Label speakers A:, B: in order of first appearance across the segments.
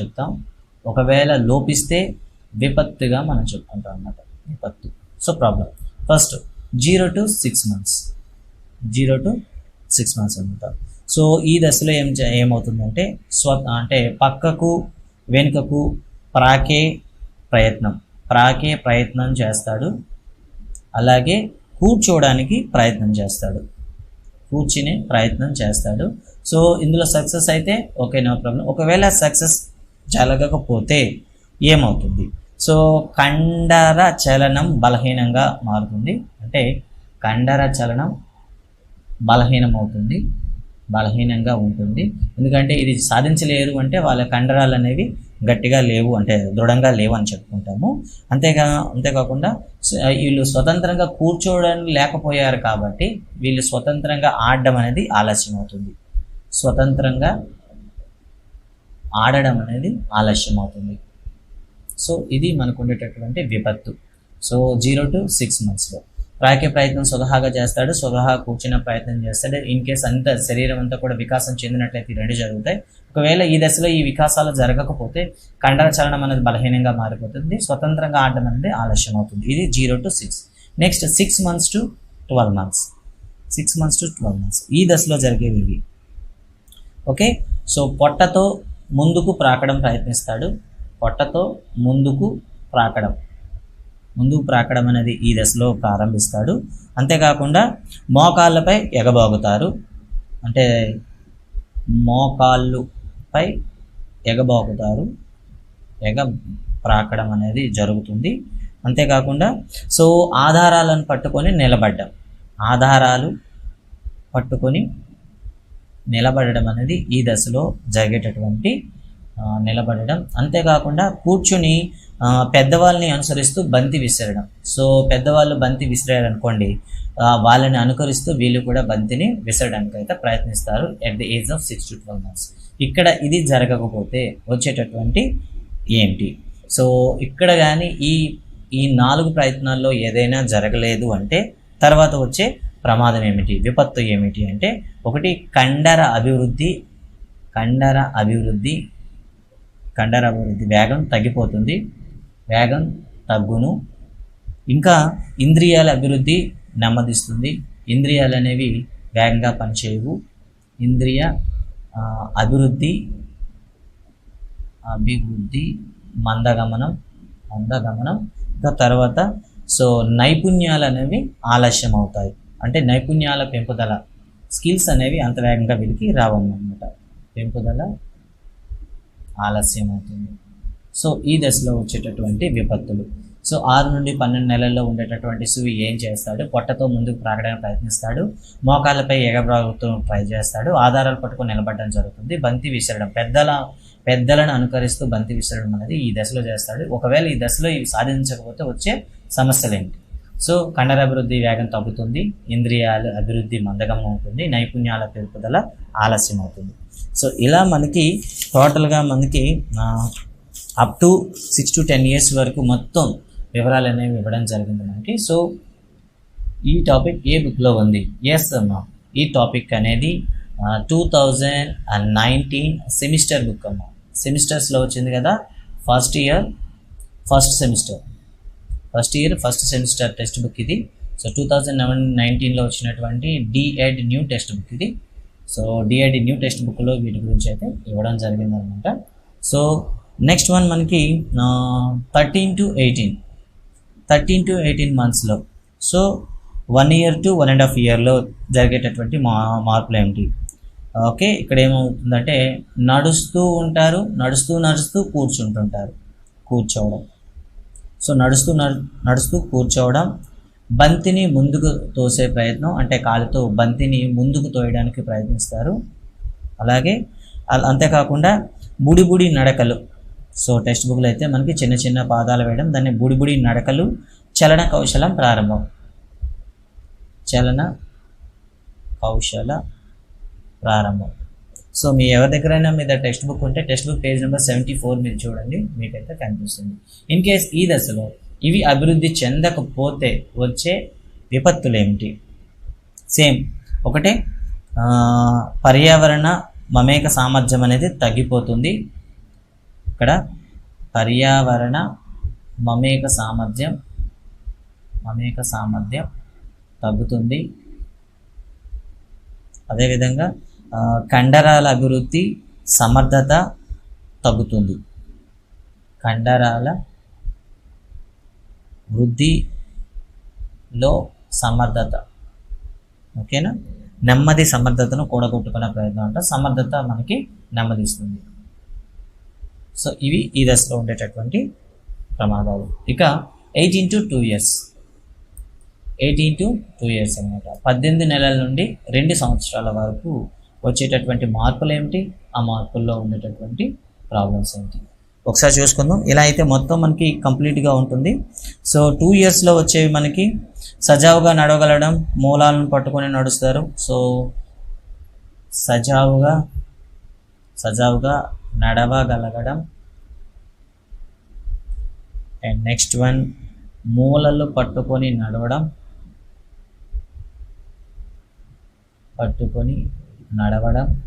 A: చెప్తాం. ఒకవేళ లోపిస్తే విపత్తుగా మనం చెప్పుకుంటాం అన్నమాట. విపత్తు. So problem first zero to six months zero to six months అనమాట సో ఈ దశలో ఏం ఏమవుతుందంటే స్వ అంటే పక్కకు వెనుకకు ప్రాకే ప్రయత్నం. ప్రాకే ప్రయత్నం చేస్తాడు. అలాగే కూర్చోవడానికి ప్రయత్నం చేస్తాడు. కూర్చునే ప్రయత్నం చేస్తాడు. సో ఇందులో సక్సెస్ అయితే ఓకే నో ప్రాబ్లం ఒకవేళ సక్సెస్ జరగకపోతే ఏమవుతుంది? సో కండర చలనం బలహీనంగా మారుతుంది. అంటే కండర చలనం బలహీనం అవుతుంది బలహీనంగా ఉంటుంది. ఎందుకంటే ఇది సాధించలేరు అంటే వాళ్ళ కండరాలు అనేవి గట్టిగా లేవు అంటే దృఢంగా లేవు అని చెప్పుకుంటాము. అంతేగా అంతేకాకుండా వీళ్ళు స్వతంత్రంగా కూర్చోవడం లేకపోయారు కాబట్టి వీళ్ళు స్వతంత్రంగా ఆడడం అనేది ఆలస్యం అవుతుంది స్వతంత్రంగా ఆడడం అనేది ఆలస్యం అవుతుంది సో ఇది మనకు ఉండేటటువంటి విపత్తు. సో జీరో టు సిక్స్ మంత్స్లో. ప్రాకే ప్రయత్నం స్వతహాగా చేస్తాడు. స్వతహా కూర్చున్న ప్రయత్నం చేస్తాడు. ఇన్ కేస్ అంతా శరీరం అంతా కూడా వికాసం చెందినట్లయితే ఈ రెండు జరుగుతాయి. ఒకవేళ ఈ దశలో ఈ వికాసాలు జరగకపోతే కండర చలనం అనేది బలహీనంగా మారిపోతుంది. స్వతంత్రంగా ఆడడం అనేది ఆలస్యం అవుతుంది ఇది zero to six. Next six months to twelve months. Six months to twelve months. ఈ దశలో జరిగేవి ఇవి. ఓకే? సో పొట్టతో ముందుకు ప్రాకడం ప్రయత్నిస్తాడు. పొట్టతో ముందుకు ప్రాకడం. ముందుకు ప్రాకడం అనేది ఈ దశలో ప్రారంభిస్తాడు. అంతేకాకుండా మోకాళ్ళపై ఎగబాగుతారు. అంటే మోకాళ్ళుపై ఎగబాగుతారు. ఎగ ప్రాకడం అనేది జరుగుతుంది. అంతేకాకుండా సో ఆధారాలను పట్టుకొని నిలబడ్డం. ఆధారాలు పట్టుకొని నిలబడడం అనేది ఈ దశలో జరిగేటటువంటి నిలబడడం. అంతేకాకుండా కూర్చుని పెద్దవాళ్ళని అనుసరిస్తూ బంతి విసరడం. సో పెద్దవాళ్ళు బంతి విసిరారనుకోండి వాళ్ళని అనుకరిస్తూ వీళ్ళు కూడా బంతిని విసరడానికి అయితే ప్రయత్నిస్తారు at the age of six to twelve months ఇక్కడ ఇది జరగకపోతే వచ్చేటటువంటి ఏంటి? సో ఇక్కడ కానీ ఈ ఈ నాలుగు ప్రయత్నాల్లో ఏదైనా జరగలేదు అంటే తర్వాత వచ్చే ప్రమాదం ఏమిటి? విపత్తు ఏమిటి? అంటే ఒకటి కండర అభివృద్ధి కండర అభివృద్ధి కండర అభివృద్ధి వేగం తగ్గిపోతుంది వేగం తగ్గును. ఇంకా ఇంద్రియాల అభివృద్ధి నెమ్మదిస్తుంది. ఇంద్రియాలు అనేవి వేగంగా పనిచేయవు. ఇంద్రియ అభివృద్ధి అభివృద్ధి మందగమనం మందగమనం. ఇంకా తర్వాత సో నైపుణ్యాలు అనేవి ఆలస్యం అవుతాయి అంటే నైపుణ్యాల పెంపుదల స్కిల్స్ అనేవి అంత వేగంగా వీళ్ళకి రావన్నమాట. పెంపుదల ఆలస్యం అవుతుంది సో ఈ దశలో వచ్చేటటువంటి విపత్తులు. సో ఆరు నుండి పన్నెండు నెలల్లో ఉండేటటువంటి సువి ఏం చేస్తాడు? పొట్టతో ముందుకు ప్రాగడానికి ప్రయత్నిస్తాడు. మోకాళ్ళపై ఎగబ్రాగుతూ ట్రై చేస్తాడు. ఆధారాలు పట్టుకొని నిలబడడం జరుగుతుంది. బంతి విసరడం. పెద్దల పెద్దలను అనుకరిస్తూ బంతి విసరడం అనేది ఈ దశలో చేస్తాడు. ఒకవేళ ఈ దశలో ఇవి సాధించకపోతే వచ్చే సమస్యలు ఏంటి సో కండర అభివృద్ధి వేగం తగ్గుతుంది ఇంద్రియాలు అభివృద్ధి మందగం అవుతుంది నైపుణ్యాల పెరుగుదల ఆలస్యం అవుతుంది. సో ఇలా మనకి టోటల్గా మనకి up to six to ten years వరకు మొత్తం వివరాలు అనేవి ఇవ్వడం జరిగింది మనకి. సో ఈ టాపిక్ ఏ బుక్లో ఉంది? ఎస్ అమ్మా ఈ టాపిక్ అనేది two thousand nineteen semester book అమ్మా. సెమిస్టర్స్లో వచ్చింది కదా first year first semester first year first semester text book ఇది. సో టూ థౌజండ్ లెవెన్ నైన్టీన్లో వచ్చినటువంటి D Ed new text book ఇది. So D Ed new text బుక్లో వీటి గురించి అయితే ఇవ్వడం జరిగిందనమాట. సో నెక్స్ట్ వన్ మనకి thirteen to eighteen thirteen to eighteen మంత్స్లో so one year to one and half ఇయర్లో జరిగేటటువంటి మా మార్పులు ఏమిటి? ఓకే ఇక్కడ ఏమవుతుందంటే నడుస్తూ ఉంటారు నడుస్తూ నడుస్తూ కూర్చుంటుంటారు. కూర్చోవడం. సో నడుస్తూ నడు- నడుస్తూ కూర్చోవడం బంతిని ముందుకు తోసే ప్రయత్నం అంటే కాలుతో బంతిని ముందుకు తోయడానికి ప్రయత్నిస్తారు. అలాగే అంతేకాకుండా బుడిబుడి నడకలు. సో టెక్స్ట్ బుక్లో అయితే మనకి చిన్న చిన్న పాదాలు వేయడం దాన్ని బుడిబుడి నడకలు చలన కౌశలం ప్రారంభం. చలన కౌశల ప్రారంభం. సో మీ ఎవరి దగ్గరైనా మీద టెక్స్ట్ బుక్ ఉంటే text book page number seventy four మీరు చూడండి మీకైతే కనిపిస్తుంది. ఇన్ కేస్ ఈ దశలో ఇవి అభివృద్ధి చెందకపోతే వచ్చే విపత్తులు ఏమిటి సేమ్ ఒకటే పర్యావరణ మమేక సామర్థ్యం అనేది తగ్గిపోతుంది. ఇక్కడ పర్యావరణ మమేక సామర్థ్యం మమేక సామర్థ్యం తగ్గుతుంది. అదేవిధంగా కండరాల అభివృద్ధి సమర్థత తగ్గుతుంది. కండరాల వృద్ధిలో సమర్థత. ఓకేనా? నెమ్మది సమర్థతను కూడగొట్టుకునే ప్రయత్నం అంటే. సమర్థత మనకి నెమ్మదిస్తుంది. సో ఇవి ఈ దశలో ఉండేటటువంటి ప్రమాదాలు. ఇక eighteen to two years. Eighteen to two years అనమాట పద్దెనిమిది నెలల నుండి రెండు సంవత్సరాల వరకు వచ్చేటటువంటి మార్పులు ఏమిటి? ఆ మార్పుల్లో ఉండేటటువంటి ప్రాబ్లమ్స్ ఏంటి ఒకసారి చూసుకుందాం. ఇలా అయితే మొత్తం మనకి కంప్లీట్గా ఉంటుంది. సో టూ ఇయర్స్లో వచ్చేవి మనకి సజావుగా నడవగలడం మూలాలను పట్టుకొని నడుస్తారు. సో సజావుగా సజావుగా నడవగలగడం. అండ్ నెక్స్ట్ వన్ మూలలు పట్టుకొని నడవడం. పట్టుకొని నడవడం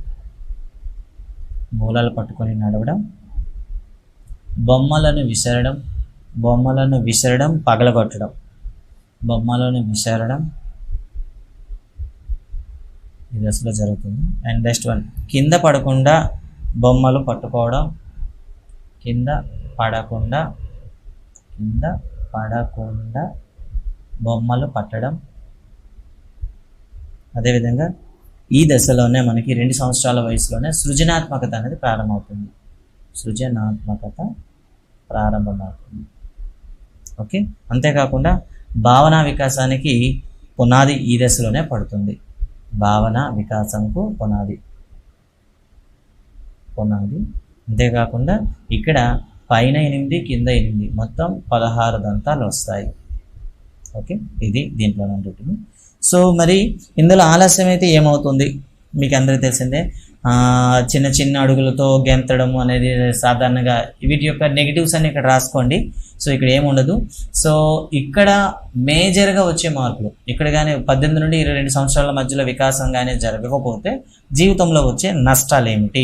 A: మూలాలు పట్టుకొని నడవడం బొమ్మలను విసరడం బొమ్మలను విసరడం పగలగొట్టడం. బొమ్మలను విసరడం. ఇది అసలు జరుగుతుంది. అండ్ నెక్స్ట్ వన్ కింద పడకుండా బొమ్మలు పట్టుకోవడం. కింద పడకుండా కింద పడకుండా బొమ్మలు పట్టడం. అదేవిధంగా ఈ దశలోనే మనకి రెండు సంవత్సరాల వయసులోనే సృజనాత్మకత అనేది ప్రారంభమవుతుంది. సృజనాత్మకత ప్రారంభమవుతుంది. ఓకే? అంతేకాకుండా భావన వికాసానికి పునాది ఈ దశలోనే పడుతుంది. భావన వికాసంకు పునాది. పునాది. అంతేకాకుండా ఇక్కడ పైన ఎనిమిది కింద ఎనిమిది మొత్తం పదహారు దంతాలు వస్తాయి. ఓకే? ఇది దీంట్లో ఉంటుంది. సో మరి ఇందులో ఆలస్యం అయితే ఏమవుతుంది? మీకు అందరికీ తెలిసిందే చిన్న చిన్న అడుగులతో గెంతడం అనేది సాధారణంగా వీటి యొక్క నెగిటివ్స్ అన్ని ఇక్కడ రాసుకోండి. సో ఇక్కడ ఏముండదు సో ఇక్కడ మేజర్గా వచ్చే మార్పులు ఇక్కడ కానీ పద్దెనిమిది నుండి ఇరవై రెండు సంవత్సరాల మధ్యలో వికాసం కానీ జరగకపోతే జీవితంలో వచ్చే నష్టాలు ఏమిటి?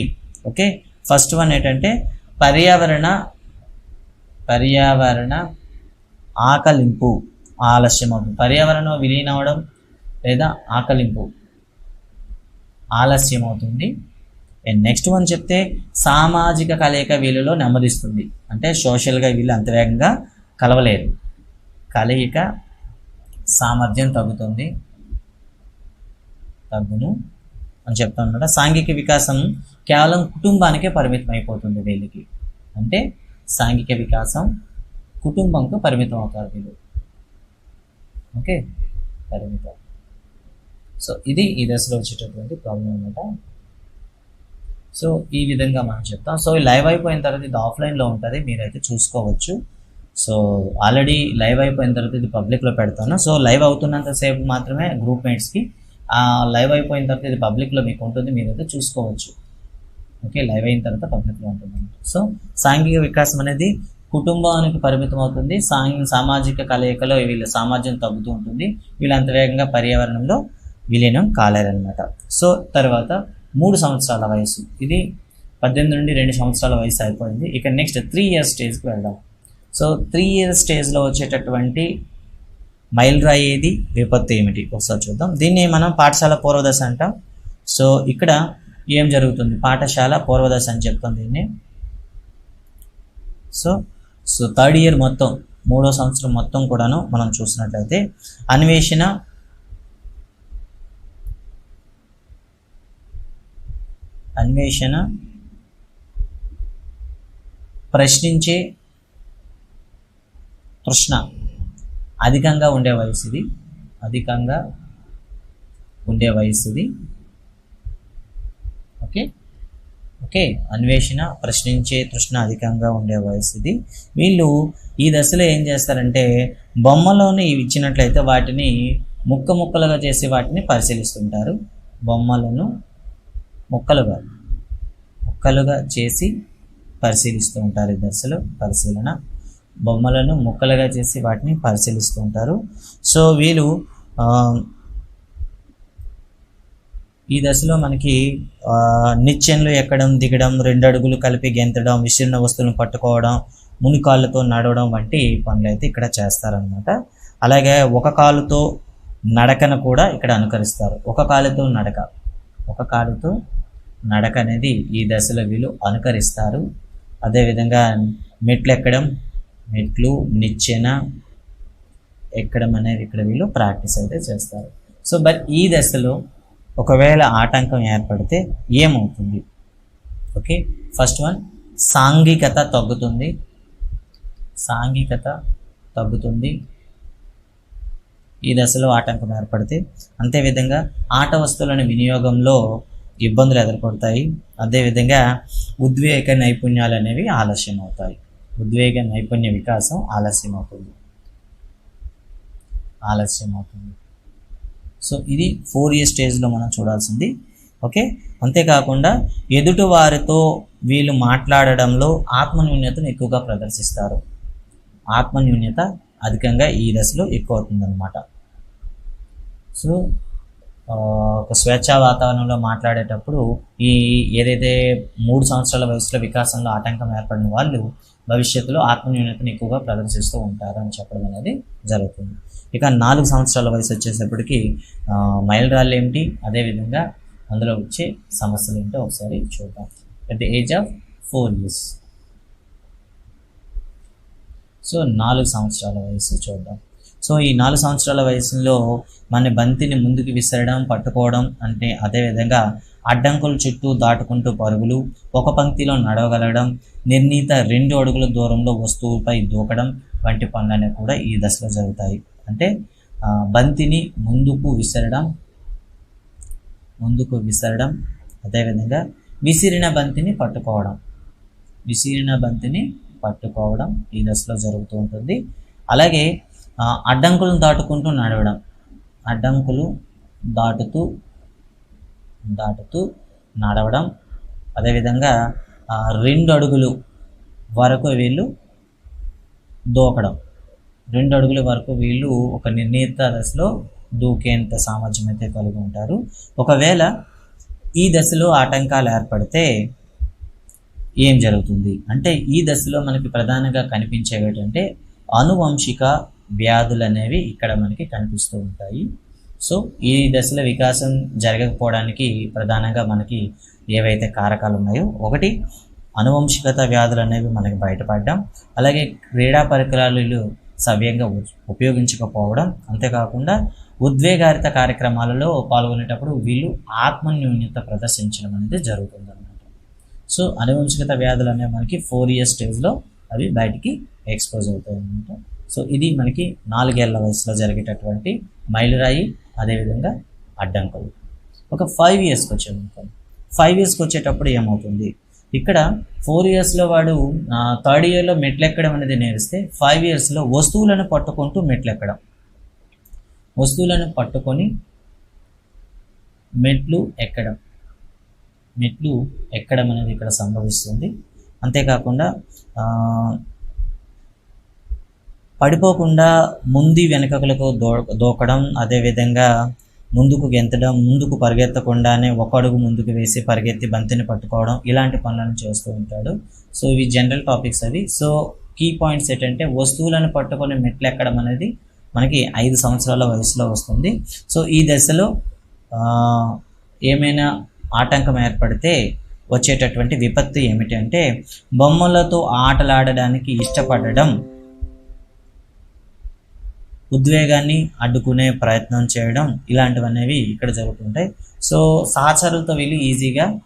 A: ఓకే? ఫస్ట్ వన్ ఏంటంటే పర్యావరణ పర్యావరణ ఆకలింపు ఆలస్యం అవుతుంది పర్యావరణం విలీనం అవడం లేదా ఆకలింపు. ఆలస్యం అవుతుంది అండ్ నెక్స్ట్ వన్ చెప్తే సామాజిక కలయిక వీళ్ళలో నెమ్మదిస్తుంది. అంటే సోషల్గా వీళ్ళు అంత వేగంగా కలవలేరు. కలయిక సామర్థ్యం తగ్గుతుంది. తగ్గును అని చెప్తా సాంఘిక వికాసం కేవలం కుటుంబానికే పరిమితం అయిపోతుంది వీళ్ళకి. అంటే సాంఘిక వికాసం కుటుంబంకు పరిమితం అవుతారు వీళ్ళు. ఓకే? పరిమితం. సో ఇది ఈ దశలో వచ్చేటటువంటి ప్రాబ్లం అనమాట సో ఈ విధంగా మనం చెప్తాం. సో లైవ్ అయిపోయిన తర్వాత ఇది ఆఫ్లైన్లో ఉంటుంది. మీరైతే చూసుకోవచ్చు. సో ఆల్రెడీ లైవ్ అయిపోయిన తర్వాత ఇది పబ్లిక్లో పెడతాను. సో లైవ్ అవుతున్నంత సేపు మాత్రమే గ్రూప్ మేట్స్కి లైవ్ అయిపోయిన తర్వాత ఇది పబ్లిక్లో మీకు ఉంటుంది. మీరైతే చూసుకోవచ్చు. ఓకే లైవ్ అయిన తర్వాత పబ్లిక్లో ఉంటుంది సో సాంఘిక వికాసం అనేది కుటుంబానికి పరిమితం అవుతుంది. సాంఘిక సామాజిక కలయికలో వీళ్ళ సామాజ్యం తగ్గుతూ ఉంటుంది. వీళ్ళు అంత వేగంగా పర్యావరణంలో విలీనం కాలేరనమాట సో తర్వాత మూడు సంవత్సరాల వయసు. ఇది పద్దెనిమిది నుండి రెండు సంవత్సరాల వయసు అయిపోయింది. ఇక నెక్స్ట్ త్రీ ఇయర్స్ స్టేజ్కి వెళ్దాం. సో త్రీ ఇయర్స్ స్టేజ్లో వచ్చేటటువంటి మైల్రాయి ఏది విపత్తు ఏమిటి? ఒకసారి చూద్దాం. దీన్ని మనం పాఠశాల పూర్వదశ అంటాం. సో ఇక్కడ ఏం జరుగుతుంది? పాఠశాల పూర్వదశ అని చెప్తాం దీన్ని. సో సో థర్డ్ ఇయర్ మొత్తం మూడో సంవత్సరం మొత్తం కూడాను మనం చూసినట్లయితే అన్వేషణ అన్వేషణ ప్రశ్నించే తృష్ణ. అధికంగా ఉండే వయసు ఇది అధికంగా ఉండే వయసు ఇది ఓకే? ఓకే. అన్వేషణ ప్రశ్నించే తృష్ణ అధికంగా ఉండే వయసు ఇది వీళ్ళు ఈ దశలో ఏం చేస్తారంటే బొమ్మలోని ఇచ్చినట్లయితే వాటిని ముక్క ముక్కలుగా చేసి వాటిని పరిశీలిస్తుంటారు. బొమ్మలను ముక్కలుగా ముక్కలుగా చేసి పరిశీలిస్తూ ఉంటారు ఈ దశలో పరిశీలన. బొమ్మలను ముక్కలుగా చేసి వాటిని పరిశీలిస్తూ ఉంటారు. సో వీళ్ళు ఈ దశలో మనకి నిత్యంలో ఎక్కడం దిగడం రెండు అడుగులు కలిపి గెంతడం విసిరిన వస్తువులను పట్టుకోవడం మునికాళ్ళతో నడవడం వంటి పనులు అయితే ఇక్కడ చేస్తారనమాట అలాగే ఒక కాలుతో నడకను కూడా ఇక్కడ అనుకరిస్తారు. ఒక కాలుతో నడక ఒక కాలుతో నడక అనేది ఈ దశలో వీళ్ళు అనుకరిస్తారు. అదేవిధంగా మెట్లు ఎక్కడం మెట్లు నిచ్చెన ఎక్కడం అనేది ఇక్కడ వీళ్ళు ప్రాక్టీస్ అయితే చేస్తారు. సో మరి ఈ దశలో ఒకవేళ ఆటంకం ఏర్పడితే ఏమవుతుంది? ఓకే ఫస్ట్ వన్ సాంఘికత తగ్గుతుంది. సాంఘికత తగ్గుతుంది. ఈ దశలో ఆటంకం ఏర్పడితే అంతేవిధంగా ఆట వస్తువులను వినియోగంలో ఇబ్బందులు ఎదుర్కొడతాయి అదేవిధంగా ఉద్వేగ నైపుణ్యాలు అనేవి ఆలస్యం అవుతాయి. ఉద్వేగ నైపుణ్య వికాసం ఆలస్యం అవుతుంది. ఆలస్యం అవుతుంది. సో ఇది ఫోర్ ఇయర్ స్టేజ్లో మనం చూడాల్సింది. ఓకే? అంతేకాకుండా ఎదుటి వారితో వీళ్ళు మాట్లాడడంలో ఆత్మన్యూన్యతను ఎక్కువగా ప్రదర్శిస్తారు. ఆత్మన్యూన్యత అధికంగా ఈ దశలో ఎక్కువ అవుతుందన్నమాట. సో ఒక స్వేచ్ఛా వాతావరణంలో మాట్లాడేటప్పుడు ఈ ఏదైతే మూడు సంవత్సరాల వయసులో వికాసంలో ఆటంకం ఏర్పడిన వాళ్ళు భవిష్యత్తులో ఆత్మన్యూనతను ఎక్కువగా ప్రదర్శిస్తూ ఉంటారు అని చెప్పడం అనేది జరుగుతుంది. ఇక నాలుగు సంవత్సరాల వయసు వచ్చేసప్పటికి మైలురాళ్ళు ఏమిటి? అదేవిధంగా అందులో వచ్చే సమస్యలు ఏంటో ఒకసారి చూద్దాం. At the age of four years so నాలుగు సంవత్సరాల వయసు చూద్దాం. సో ఈ నాలుగు సంవత్సరాల వయసులో మన బంతిని ముందుకు విసరడం పట్టుకోవడం అంటే అదేవిధంగా అడ్డంకుల చుట్టూ దాటుకుంటూ పరుగులు ఒక పంక్తిలో నడవగలగడం నిర్ణీత రెండు అడుగుల దూరంలో వస్తువుపై దూకడం వంటి పనులనే కూడా ఈ దశలో జరుగుతాయి. అంటే బంతిని ముందుకు విసరడం ముందుకు విసరడం అదేవిధంగా విసిరిన బంతిని పట్టుకోవడం. విసిరిన బంతిని పట్టుకోవడం ఈ దశలో జరుగుతూ ఉంటుంది. అలాగే అడ్డంకులను దాటుకుంటూ నడవడం. అడ్డంకులు దాటుతూ దాటుతూ నడవడం. అదేవిధంగా రెండు అడుగులు వరకు వీళ్ళు దూకడం. రెండు అడుగుల వరకు వీళ్ళు ఒక నిర్ణీత దశలో దూకేంత సామర్థ్యం అయితే కలిగి ఉంటారు. ఒకవేళ ఈ దశలో ఆటంకాలు ఏర్పడితే ఏం జరుగుతుంది? అంటే ఈ దశలో మనకి ప్రధానంగా కనిపించేవి ఏంటంటే అనువంశిక వ్యాధులు అనేవి ఇక్కడ మనకి కనిపిస్తూ ఉంటాయి. సో ఈ దశలో వికాసం జరగకపోవడానికి ప్రధానంగా మనకి ఏవైతే కారకాలు ఉన్నాయో ఒకటి అనువంశికత వ్యాధులు అనేవి మనకి బయటపడడం. అలాగే క్రీడా పరికరాలు సవ్యంగా ఉపయోగించకపోవడం. అంతేకాకుండా ఉద్వేగారిత కార్యక్రమాలలో పాల్గొనేటప్పుడు వీళ్ళు ఆత్మన్యూన్యత ప్రదర్శించడం అనేది జరుగుతుంది అనమాట సో అనువంశికత వ్యాధులు అనేవి మనకి ఫోర్ ఇయర్స్ స్టేజ్లో అవి బయటికి ఎక్స్పోజ్ అవుతాయి అనమాట సో ఇది మనకి నాలుగేళ్ళ వయసులో జరిగేటటువంటి మైలురాయి అదేవిధంగా అడ్డంకులు. ఒక ఫైవ్ ఇయర్స్కి వచ్చామనుకోండి ఫైవ్ ఇయర్స్కి వచ్చేటప్పుడు ఏమవుతుంది? ఇక్కడ ఫోర్ ఇయర్స్లో వాడు థర్డ్ ఇయర్లో మెట్లు ఎక్కడం అనేది నేర్పిస్తే ఫైవ్ ఇయర్స్లో వస్తువులను పట్టుకుంటూ మెట్లు ఎక్కడం వస్తువులను పట్టుకొని మెట్లు ఎక్కడం. మెట్లు ఎక్కడం అనేది ఇక్కడ సంభవిస్తుంది. అంతేకాకుండా పడిపోకుండా ముందు వెనకలకు దో దూకడం అదేవిధంగా ముందుకు గెంతడం ముందుకు పరిగెత్తకుండానే ఒక అడుగు ముందుకు వేసి పరిగెత్తి బంతిని పట్టుకోవడం ఇలాంటి పనులను చేస్తూ ఉంటాడు. సో ఇవి జనరల్ టాపిక్స్ అవి. సో కీ పాయింట్స్ ఏంటంటే వస్తువులను పట్టుకొని మెట్లు ఎక్కడం అనేది మనకి ఐదు సంవత్సరాల వయసులో వస్తుంది. సో ఈ దశలో ఏమైనా ఆటంకం ఏర్పడితే వచ్చేటటువంటి విపత్తు ఏమిటంటే బొమ్మలతో ఆటలాడడానికి ఇష్టపడడం ఉద్వేగాన్ని అడ్డుకునే ప్రయత్నం చేయడం ఇలాంటివనేవి ఇక్కడ జరుగుతుంటాయి. సో సహచరులతో వీళ్ళు ఈజీగా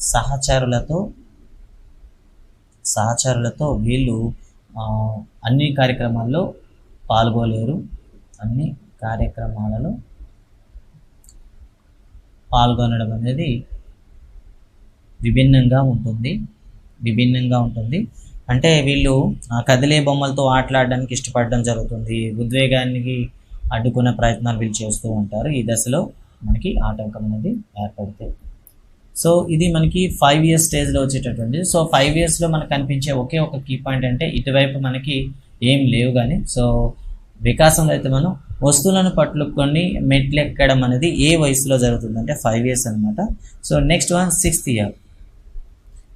A: సహచరులతో సహచరులతో వీళ్ళు అన్ని కార్యక్రమాల్లో పాల్గొలేరు. అన్ని కార్యక్రమాలలో పాల్గొనడం అనేది విభిన్నంగా ఉంటుంది. విభిన్నంగా ఉంటుంది. అంటే వీళ్ళు ఆ, కదిలే బొమ్మలతో ఆటలాడడానికి ఇష్టపడడం జరుగుతుంది. ఉద్వేగానికి అడ్డుకునే ప్రయత్నాలు వీళ్ళు చేస్తూ ఉంటారు. ఈ దశలో మనకి ఆటంకం అనేది ఏర్పడుతుంది సో ఇది మనకి ఫైవ్ ఇయర్స్ స్టేజ్లో వచ్చేటటువంటి సో ఫైవ్ ఇయర్స్లో మనకు కనిపించే ఒకే ఒక కీ పాయింట్ అంటే ఇటువైపు మనకి ఏం లేవు కానీ సో వికాసంలో అయితే మనం వస్తువులను పట్టుకొని మెట్లు ఎక్కడం అనేది ఏ వయసులో జరుగుతుంది అంటే ఫైవ్ ఇయర్స్ అనమాట so next one sixth year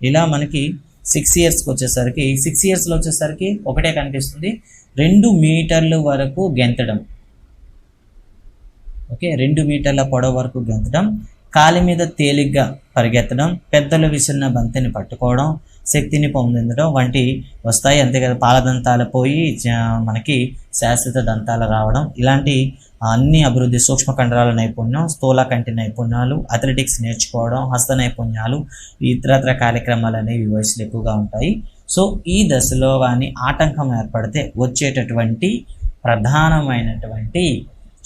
A: ఇలా మనకి సిక్స్ ఇయర్స్కి వచ్చేసరికి సిక్స్ ఇయర్స్లో వచ్చేసరికి ఒకటే కనిపిస్తుంది. రెండు మీటర్ల వరకు గెంతడం. ఓకే రెండు మీటర్ల పొడవు వరకు గెంతడం. కాలి మీద తేలిగ్గా పరిగెత్తడం. పెద్దలు విసిరిన బంతిని పట్టుకోవడం. శక్తిని పొందడం వంటి వస్తాయి. అంతే కదా పాలదంతాలు పోయి జ- మనకి శాశ్వత దంతాలు రావడం. ఇలాంటి అన్ని అభివృద్ధి సూక్ష్మ కండరాల నైపుణ్యం స్థూల కంటి నైపుణ్యాలు అథ్లెటిక్స్ నేర్చుకోవడం హస్త నైపుణ్యాలు ఇతరత్ర కార్యక్రమాలు అనేవి వయసులు ఎక్కువగా ఉంటాయి. సో ఈ దశలో కానీ ఆటంకం ఏర్పడితే వచ్చేటటువంటి ప్రధానమైనటువంటి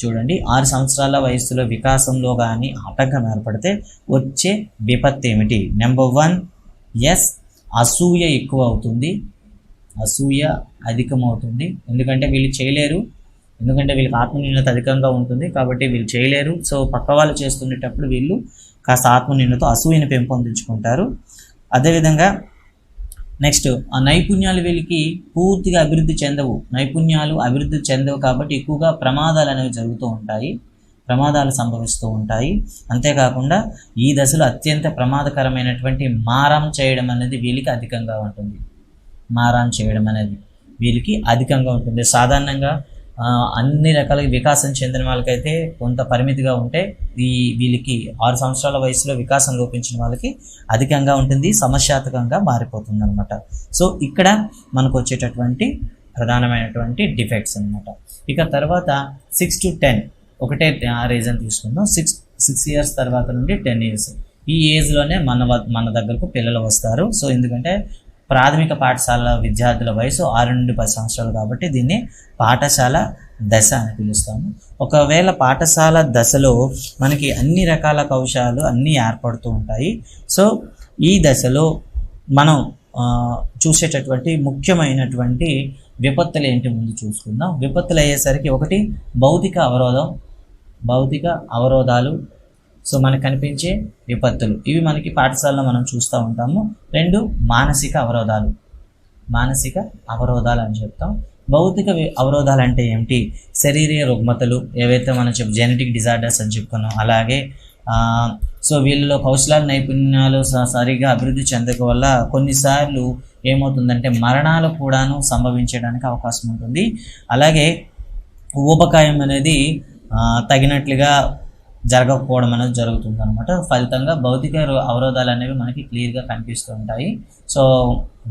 A: చూడండి ఆరు సంవత్సరాల వయసులో వికాసంలో కానీ ఆటంకం ఏర్పడితే వచ్చే విపత్తు ఏమిటి? నెంబర్ వన్ ఎస్ అసూయ ఎక్కువ అవుతుంది. అసూయ అధికమవుతుంది. ఎందుకంటే వీళ్ళు చేయలేరు. ఎందుకంటే వీళ్ళకి ఆత్మన్యూనత అధికంగా ఉంటుంది కాబట్టి వీళ్ళు చేయలేరు. సో పక్క వాళ్ళు చేస్తుండేటప్పుడు వీళ్ళు కాస్త ఆత్మన్యూనత అసూయని పెంపొందించుకుంటారు. అదేవిధంగా నెక్స్ట్ ఆ నైపుణ్యాలు వీళ్ళకి పూర్తిగా అభివృద్ధి చెందవు. నైపుణ్యాలు అభివృద్ధి చెందవు కాబట్టి ఎక్కువగా ప్రమాదాలు అనేవి జరుగుతూ ఉంటాయి. ప్రమాదాలు సంభవిస్తూ ఉంటాయి. అంతేకాకుండా ఈ దశలో అత్యంత ప్రమాదకరమైనటువంటి మారం చేయడం అనేది వీళ్ళకి అధికంగా ఉంటుంది. మారాన్ చేయడం అనేది వీళ్ళకి అధికంగా ఉంటుంది. సాధారణంగా అన్ని రకాల వికాసం చెందిన వాళ్ళకైతే కొంత పరిమితిగా ఉంటే ఈ వీళ్ళకి ఆరు సంవత్సరాల వయసులో వికాసం లోపించిన వాళ్ళకి అధికంగా ఉంటుంది సమస్యాత్మకంగా మారిపోతుంది అనమాట సో ఇక్కడ మనకు వచ్చేటటువంటి ప్రధానమైనటువంటి డిఫెక్ట్స్ అనమాట ఇక తర్వాత సిక్స్ టు టెన్ ఒకటే రీజన్ తీసుకుందాం. సిక్స్ సిక్స్ ఇయర్స్ తర్వాత నుండి టెన్ ఇయర్స్ ఈ ఏజ్లోనే మన వ- మన దగ్గరకు పిల్లలు వస్తారు. సో ఎందుకంటే ప్రాథమిక పాఠశాల విద్యార్థుల వయసు ఆరు నుండి పది సంవత్సరాలు కాబట్టి దీన్ని పాఠశాల దశ అని పిలుస్తాము. ఒకవేళ పాఠశాల దశలో మనకి అన్ని రకాల కౌశాలు అన్నీ ఏర్పడుతూ ఉంటాయి. సో ఈ దశలో మనం చూసేటటువంటి ముఖ్యమైనటువంటి విపత్తులు ఏంటి ముందు చూసుకుందాం. విపత్తులు అయ్యేసరికి ఒకటి భౌతిక అవరోధం భౌతిక అవరోధాలు సో మనకు కనిపించే విపత్తులు. ఇవి మనకి పాఠశాలలో మనం చూస్తూ ఉంటాము. రెండు మానసిక అవరోధాలు. మానసిక అవరోధాలు అని చెప్తాం. భౌతిక అవరోధాలు అంటే ఏమిటి? శరీర రుగ్మతలు ఏవైతే మనం చెప్ జెనెటిక్ డిజార్డర్స్ అని చెప్పుకున్నాం అలాగే సో వీళ్ళలో కౌశలాల నైపుణ్యాలు స- సరిగా అభివృద్ధి చెందక వల్ల కొన్నిసార్లు ఏమవుతుందంటే మరణాలు కూడాను సంభవించడానికి అవకాశం ఉంటుంది. అలాగే ఊబకాయం అనేది తగినట్లుగా జరగకపోవడం అనేది జరుగుతుంది అనమాట ఫలితంగా భౌతిక అవరోధాలు అనేవి మనకి క్లియర్గా కనిపిస్తూ ఉంటాయి. సో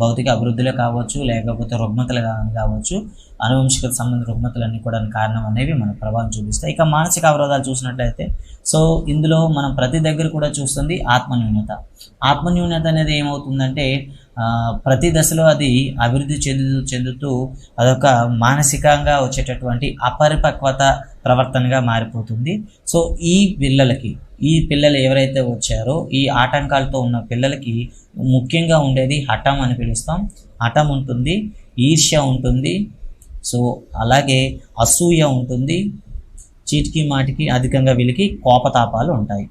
A: భౌతిక అభివృద్ధిలో కావచ్చు లేకపోతే రుగ్మతలు కావచ్చు అనువంశిక సంబంధ రుగ్మతలన్నీ కూడా కారణం అనేవి మన ప్రభావం చూపిస్తాయి. ఇక మానసిక అవరోధాలు చూసినట్లయితే సో ఇందులో మనం ప్రతి దగ్గర కూడా చూస్తుంది ఆత్మన్యూన్యత. ఆత్మన్యూన్యత అనేది ఏమవుతుందంటే ప్రతి దశలో అది అభివృద్ధి చెందుతూ చెందుతూ అదొక మానసికంగా వచ్చేటటువంటి అపరిపక్వత ప్రవర్తనగా మారిపోతుంది. సో ఈ పిల్లలకి ఈ పిల్లలు ఎవరైతే వచ్చారో ఈ ఆటంకాలతో ఉన్న పిల్లలకి ముఖ్యంగా ఉండేది హఠం అని పిలుస్తాం. హఠం ఉంటుంది ఈర్ష్య ఉంటుంది సో అలాగే అసూయ ఉంటుంది చీటికి మాటికి అధికంగా వీళ్ళకి కోపతాపాలు ఉంటాయి.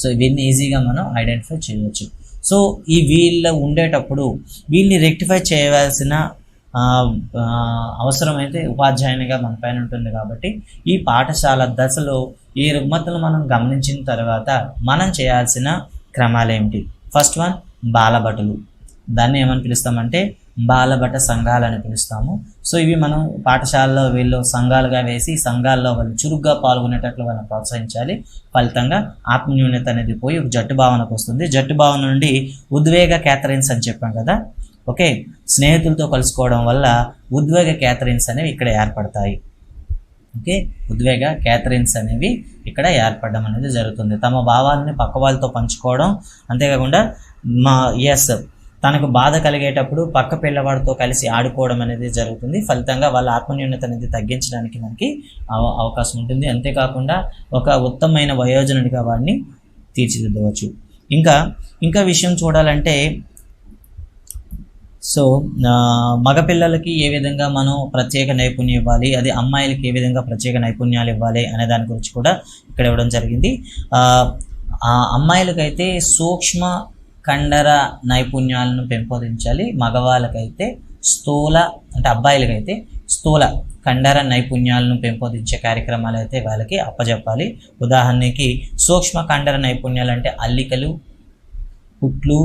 A: సో ఇవన్నీ ఈజీగా మనం ఐడెంటిఫై చేయవచ్చు. సో ఈ వీళ్ళ ఉండేటప్పుడు వీళ్ళని రెక్టిఫై చేయవలసిన అవసరమైతే ఉపాధ్యాయునిగా మన పైన ఉంటుంది కాబట్టి ఈ పాఠశాల దశలో ఈ రుగ్మతలు మనం గమనించిన తర్వాత మనం చేయాల్సిన క్రమాలు ఏమిటి? ఫస్ట్ వన్ బాలభటులు. దాన్ని ఏమని పిలుస్తామంటే బాలభట సంఘాలు అని పిలుస్తాము. సో ఇవి మనం పాఠశాలలో వీళ్ళు సంఘాలుగా వేసి సంఘాల్లో వాళ్ళు చురుగ్గా పాల్గొనేటట్లు వాళ్ళని ప్రోత్సహించాలి. ఫలితంగా ఆత్మన్యూన్యత అనేది పోయి ఒక జట్టు భావనకు వస్తుంది. జట్టు భావన నుండి ఉద్వేగ క్యాథరిన్స్ అని చెప్పాం కదా. ఓకే? స్నేహితులతో కలుసుకోవడం వల్ల ఉద్వేగ క్యాథరిన్స్ అనేవి ఇక్కడ ఏర్పడతాయి. ఓకే? ఉద్వేగ క్యాథరిన్స్ అనేవి ఇక్కడ ఏర్పడడం అనేది జరుగుతుంది. తమ భావాలని పక్క వాళ్ళతో పంచుకోవడం అంతేకాకుండా మా ఎస్ తనకు బాధ కలిగేటప్పుడు పక్క పిల్లవాడితో కలిసి ఆడుకోవడం అనేది జరుగుతుంది. ఫలితంగా వాళ్ళ ఆత్మన్యూనత అనేది తగ్గించడానికి మనకి అవ- అవకాశం ఉంటుంది. అంతేకాకుండా ఒక ఉత్తమమైన వయోజనుడిగా వాడిని తీర్చిదిద్దవచ్చు. ఇంకా ఇంకా విషయం చూడాలంటే సో మగపిల్లలకి ఏ విధంగా మనం ప్రత్యేక నైపుణ్యం ఇవ్వాలి? అది అమ్మాయిలకి ఏ విధంగా ప్రత్యేక నైపుణ్యాలు ఇవ్వాలి? అనే దాని గురించి కూడా ఇక్కడ ఇవ్వడం జరిగింది. అమ్మాయిలకైతే సూక్ష్మ కండర నైపుణ్యాలను పెంపొందించాలి. మగవాళ్ళకైతే స్థూల అంటే అబ్బాయిలకైతే స్థూల కండర నైపుణ్యాలను పెంపొందించే కార్యక్రమాలు అయితే వాళ్ళకి అప్పజెప్పాలి. ఉదాహరణకి సూక్ష్మ కండర నైపుణ్యాలు అంటే అల్లికలు కుట్లు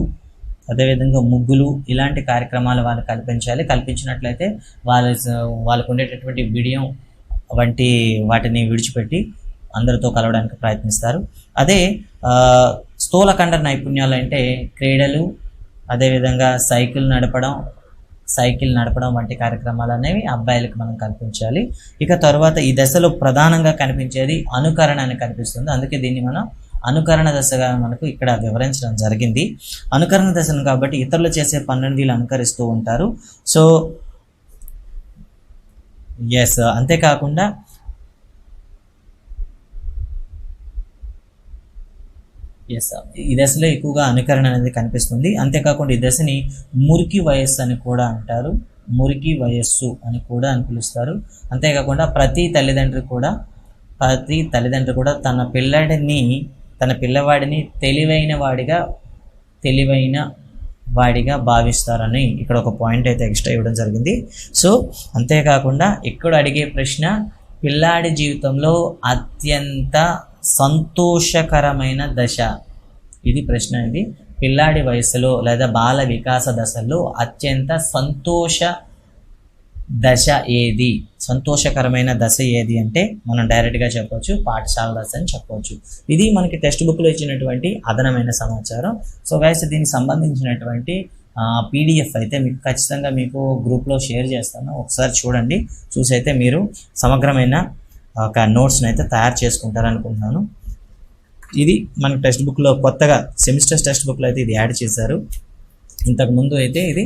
A: అదేవిధంగా ముగ్గులు ఇలాంటి కార్యక్రమాలు వాళ్ళు కల్పించాలి. కల్పించినట్లయితే వాళ్ళ వాళ్ళకు ఉండేటటువంటి బిడియం వంటి వాటిని విడిచిపెట్టి అందరితో కలవడానికి ప్రయత్నిస్తారు. అదే ఆ, స్థూల నైపుణ్యాలు అంటే క్రీడలు అదేవిధంగా సైకిల్ నడపడం సైకిల్ నడపడం వంటి కార్యక్రమాలు అనేవి అబ్బాయిలకు మనం కల్పించాలి. ఇక తర్వాత ఈ దశలో ప్రధానంగా కనిపించేది అనుకరణ అని కనిపిస్తుంది. అందుకే దీన్ని మనం అనుకరణ దశగా మనకు ఇక్కడ వివరించడం జరిగింది. అనుకరణ దశను కాబట్టి ఇతరులు చేసే పనులను వీళ్ళు అనుకరిస్తూ ఉంటారు. సో ఎస్ అంతేకాకుండా ఎస్ ఈ దశలో ఎక్కువగా అనుకరణ అనేది కనిపిస్తుంది. అంతేకాకుండా ఈ దశని మురికి వయస్సు అని కూడా అంటారు. మురికి వయస్సు అని కూడా అని పిలుస్తారు. అంతేకాకుండా ప్రతి తల్లిదండ్రి కూడా ప్రతి తల్లిదండ్రి కూడా తన పిల్లడిని తన పిల్లవాడిని తెలివైన వాడిగా తెలివైన వాడిగా భావిస్తారని ఇక్కడ ఒక పాయింట్ అయితే ఎక్స్ట్రా ఇవ్వడం జరిగింది. సో అంతేకాకుండా ఇక్కడ అడిగే ప్రశ్న పిల్లాడి జీవితంలో అత్యంత సంతోషకరమైన దశ. ఇది ప్రశ్న ఇది. పిల్లాడి వయసులో లేదా బాల వికాస దశలో అత్యంత సంతోష దశ ఏది? సంతోషకరమైన దశ ఏది అంటే మనం డైరెక్ట్గా చెప్పవచ్చు పాఠశాల దశ అని చెప్పవచ్చు ఇది మనకి టెక్స్ట్ బుక్లో ఇచ్చినటువంటి అదనమైన సమాచారం. సో గైస్ దీనికి సంబంధించినటువంటి పీడిఎఫ్ అయితే మీకు ఖచ్చితంగా మీకు గ్రూప్లో షేర్ చేస్తాను. ఒకసారి చూడండి. చూసి అయితే మీరు సమగ్రమైన ఒక నోట్స్ని అయితే తయారు చేసుకుంటారనుకుంటున్నాను ఇది మన టెక్స్ట్ బుక్లో కొత్తగా సెమిస్టర్స్ టెక్స్ట్ బుక్లో అయితే ఇది యాడ్ చేశారు. ఇంతకు ముందు అయితే ఇది